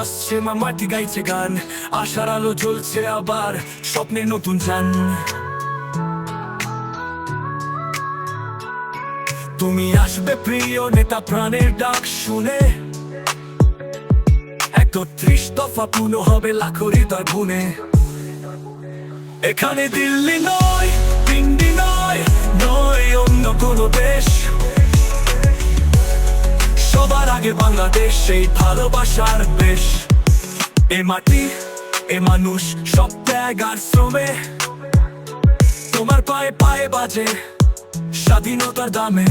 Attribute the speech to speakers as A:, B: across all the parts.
A: আসছে মামাটি গাইছে গান, আশার আলো জ্বলছে আবার নতুন যান তুমি আসবে প্রিয় নেতা প্রাণের ডাক শুনে। একত্রিশ দফা পূর্ণ হবে লাখো হৃদয় গুনে এখানে দিল্লি নয় পিন্ডি নয় নয় অন্য কোনো দেশ। আগে বাংলাদেশ, সেই ভালোবাসার বেশ এ মাটি, এ মানুষ, সব ত্যাগ আর শ্রমে। তোমার পায়ে পায়ে বাজে স্বাধীনতার দামে।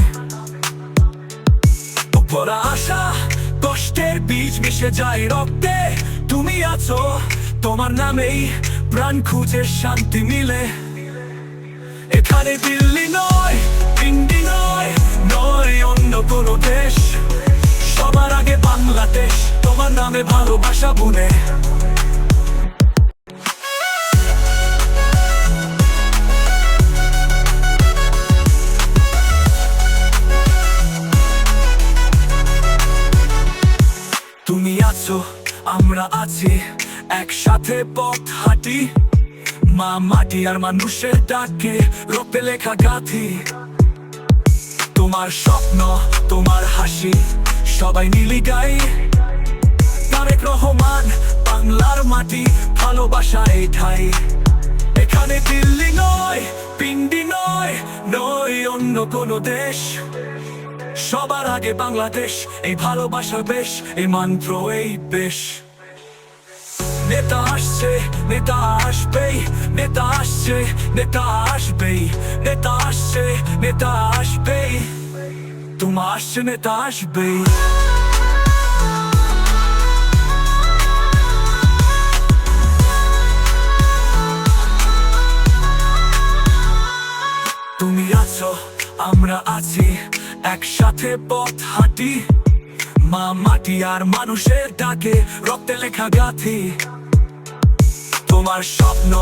A: পরা আশা, কষ্টের বীজ মিশে যায় রক্তে। তুমি আছো তোমার নামেই, প্রাণ খুঁজে শান্তি মিলে। এখানে দিল্লি নয় ইন্ডি নয় নয় অন্য কোনো দেশ নামে ভালোবাসা বুনে। তুমি আছো, আমরা আছি, একসাথে পথ হাঁটি। মা মাটি আর মানুষের ডাকে, রক্তে লেখা গাথি। তোমার স্বপ্ন, তোমার হাসি, সবাই নীলি গাই। রহমান, বাংলার মাটি ভালোবাসা এই ঠাই। এখানে দিল্লি নয়, পিন্ডি নয় নয় অন্য কোনো দেশ। সবার আগে বাংলাদেশ, এই ভালোবাসা বেশ, এই মন্ত্র এই বেশ। নেতা আসছে, নেতা আসবেই, নেতা আসছে, নেতা আসবেই, নেতা আসছে, নেতা আসবেই। তোমার আসছে, নেতা আসবেই। তুমি আমরা আছি একসাথে পথ হাঁটি। মা মাটি আর মানুষের ডাকে, রক্তে লেখা গাথি। তোমার স্বপ্ন,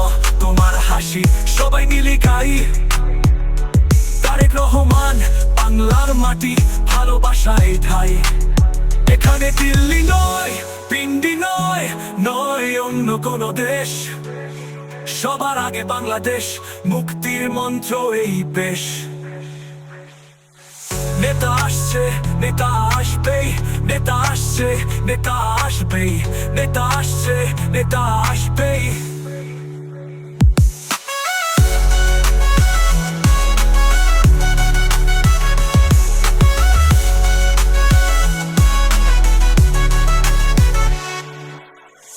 A: তোমার হাসি, সবাই মিলে গাই। তারেক রহমান, বাংলার মাটি ভালোবাসা এই ঠাই। এখানে দিল্লি নয়, পিন্ডি নয় নয় অন্য কোনো দেশ। সবার আগে বাংলাদেশ, মুক্তির মন্ত্র এই বেশ নেতা আসছে, নেতা আসবেই, নেতা আসছে, নেতা আসবেই, নেতা আসছে, নেতা আসবেই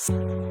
A: Thank you.